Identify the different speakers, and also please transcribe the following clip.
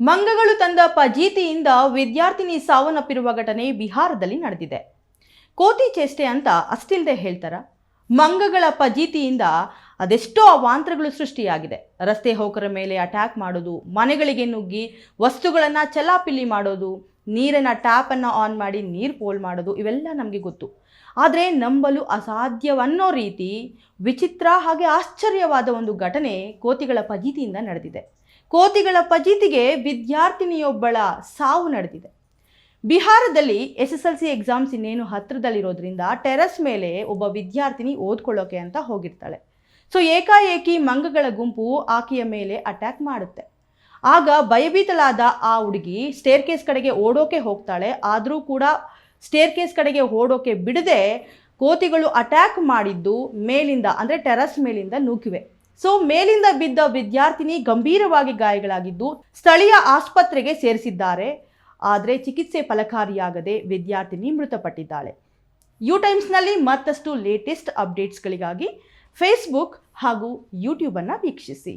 Speaker 1: ಮಂಗಗಳು ತಂದ ಪಜೀತಿಯಿಂದ ವಿದ್ಯಾರ್ಥಿನಿ ಸಾವನ್ನಪ್ಪಿರುವ ಘಟನೆ ಬಿಹಾರದಲ್ಲಿ ನಡೆದಿದೆ. ಕೋತಿ ಚೇಷ್ಟೆ ಅಂತ ಅಷ್ಟಿಲ್ಲದೆ ಹೇಳ್ತಾರ. ಮಂಗಗಳ ಪಜೀತಿಯಿಂದ ಅದೆಷ್ಟೋ ಅವಾಂತರಗಳು ಸೃಷ್ಟಿಯಾಗಿದೆ. ರಸ್ತೆ ಹೋಕರ ಮೇಲೆ ಅಟ್ಯಾಕ್ ಮಾಡೋದು, ಮನೆಗಳಿಗೆ ನುಗ್ಗಿ, ವಸ್ತುಗಳನ್ನು ಚಲಾಪಿಲ್ಲಿ ಮಾಡೋದು ನೀರಿನ ಟ್ಯಾಪನ್ನು ಆನ್ ಮಾಡಿ ನೀರು ಪೋಲ್ ಮಾಡೋದು, ಇವೆಲ್ಲ ನಮಗೆ ಗೊತ್ತು. ಆದರೆ ನಂಬಲು ಅಸಾಧ್ಯವನ್ನೋ ರೀತಿ ವಿಚಿತ್ರ ಹಾಗೆ ಆಶ್ಚರ್ಯವಾದ ಒಂದು ಘಟನೆ ಕೋತಿಗಳ ಪಜೀತಿಯಿಂದ ನಡೆದಿದೆ. ಕೋತಿಗಳ ಪಜೀತಿಗೆ ವಿದ್ಯಾರ್ಥಿನಿಯೊಬ್ಬಳ ಸಾವು ನಡೆದಿದೆ. ಬಿಹಾರದಲ್ಲಿ S S L C exams ಇನ್ನೇನು ಹತ್ತಿರದಲ್ಲಿರೋದ್ರಿಂದ ಟೆರಸ್ ಮೇಲೆ ಒಬ್ಬ ವಿದ್ಯಾರ್ಥಿನಿ ಓದ್ಕೊಳ್ಳೋಕೆ ಅಂತ ಹೋಗಿರ್ತಾಳೆ. ಸೊ ಏಕಾಏಕಿ ಮಂಗಗಳ ಗುಂಪು ಆಕೆಯ ಮೇಲೆ ಅಟ್ಯಾಕ್ ಮಾಡುತ್ತೆ. ಆಗ ಭಯಭೀತಳಾದ ಆ ಹುಡುಗಿ ಸ್ಟೇರ್ ಕೇಸ್ ಕಡೆಗೆ ಓಡೋಕೆ ಹೋಗ್ತಾಳೆ. ಆದರೂ ಕೂಡ ಸ್ಟೇರ್ ಕೇಸ್ ಕಡೆಗೆ ಓಡೋಕೆ ಬಿಡದೆ ಕೋತಿಗಳು ಅಟ್ಯಾಕ್ ಮಾಡಿದ್ದು ಮೇಲಿಂದ, ಅಂದರೆ ಟೆರಸ್ ಮೇಲಿಂದ ನೂಕಿವೆ. ಸೊ ಮೇಲಿಂದ ಬಿದ್ದ ವಿದ್ಯಾರ್ಥಿನಿ ಗಂಭೀರವಾಗಿ ಗಾಯಗಳಾಗಿದ್ದು ಸ್ಥಳೀಯ ಆಸ್ಪತ್ರೆಗೆ ಸೇರಿಸಿದ್ದಾರೆ. ಆದರೆ ಚಿಕಿತ್ಸೆ ಫಲಕಾರಿಯಾಗದೆ ವಿದ್ಯಾರ್ಥಿನಿ ಮೃತಪಟ್ಟಿದ್ದಾಳೆ. ಯು ಟೈಮ್ಸ್ನಲ್ಲಿ ಮತ್ತಷ್ಟು ಲೇಟೆಸ್ಟ್ ಅಪ್ಡೇಟ್ಸ್ಗಳಿಗಾಗಿ ಫೇಸ್ಬುಕ್ ಹಾಗೂ ಯೂಟ್ಯೂಬನ್ನು ವೀಕ್ಷಿಸಿ.